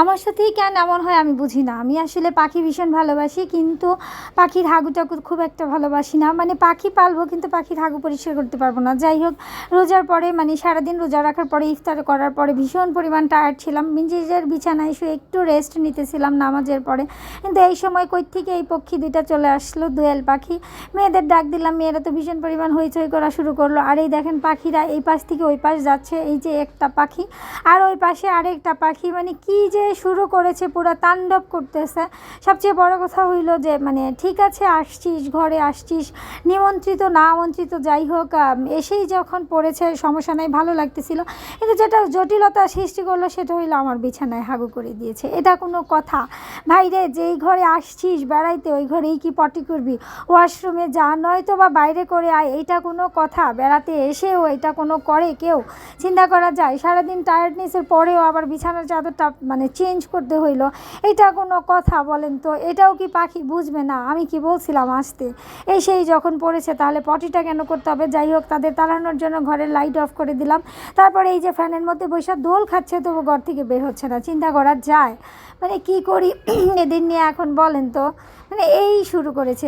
আমার সাথেই কেন এমন হয় আমি বুঝি না। আমি আসলে পাখি ভীষণ ভালোবাসি, কিন্তু পাখির হাগু টাগু খুব একটা ভালোবাসি না। মানে পাখি পালবো, কিন্তু পাখির হাগু পরিষ্কার করতে পারব না। যাই হোক, রোজার পরে মানে সারাদিন রোজা রাখার পরে, ইফতার করার পরে ভীষণ পরিমাণ টায়ার্ড ছিলাম। নিজের বিছানায় শুয়ে একটু রেস্ট নিতেছিলাম নামাজের পরে। কিন্তু এই সময় কই থেকে এই পক্ষী দুইটা চলে আসলো, দোয়েল পাখি। মেয়েদের ডাক দিলাম, মেয়েরা তো ভীষণ পরিমাণ হইচই করা শুরু করল। আর এই দেখেন পাখিরা এই পাশ থেকে ওই পাশ যাচ্ছে, এই যে একটা পাখি। আর ওই পাশে আরেকটা পাখি মানে কি যে শুরু করেছে, পুরো তাণ্ডব করতেছে। সবচেয়ে বড় কথা হইল যে মানে ঠিক আছে, আসছিস, ঘরে আসছিস, নিমন্ত্রিত, না আমন্ত্রিত, যাই হোক এসেই যখন পড়েছে, সমস্যা নাই, ভালো লাগতেছিল। কিন্তু যেটা জটিলতা সৃষ্টি করল, সেটা হইল আমার বিছানায় হাগু করে দিয়েছে। এটা কোনো কথা। ভাই রে, যেই ঘরে আসছিস, বেড়াইতে, ওই ঘরেই কি পটি করবি? ওয়াশরুমে যা, নয়তো বা বাইরে করে আয় এইটা কোনো কথা। বেড়াতে এসেও এটা কোনো করে কেউ? চিন্তা করা যায়, সারাদিন টায়ার্ডনেসের পরেও আবার বিছানার চাদরটা মানে চেঞ্জ করতে হইল। এটা কোনো কথা বলেন তো, এটাও কি পাখি বুঝবে না? আমি কি বলছিলাম আসতে? এই সেই যখন পড়েছে তাহলে পটিটা কেন করতে হবে? যাই হোক, তাদের তাড়ানোর জন্য ঘরের লাইট অফ করে দিলাম। তারপরে এই যে ফ্যানের মধ্যে বৈশা দোল খাচ্ছে, তবু ঘর থেকে বের হচ্ছে না, চিন্তা করা যায়। মানে কি করি? এদিন নিয়ে এখন বলেন তো? মানে এই শুরু করেছে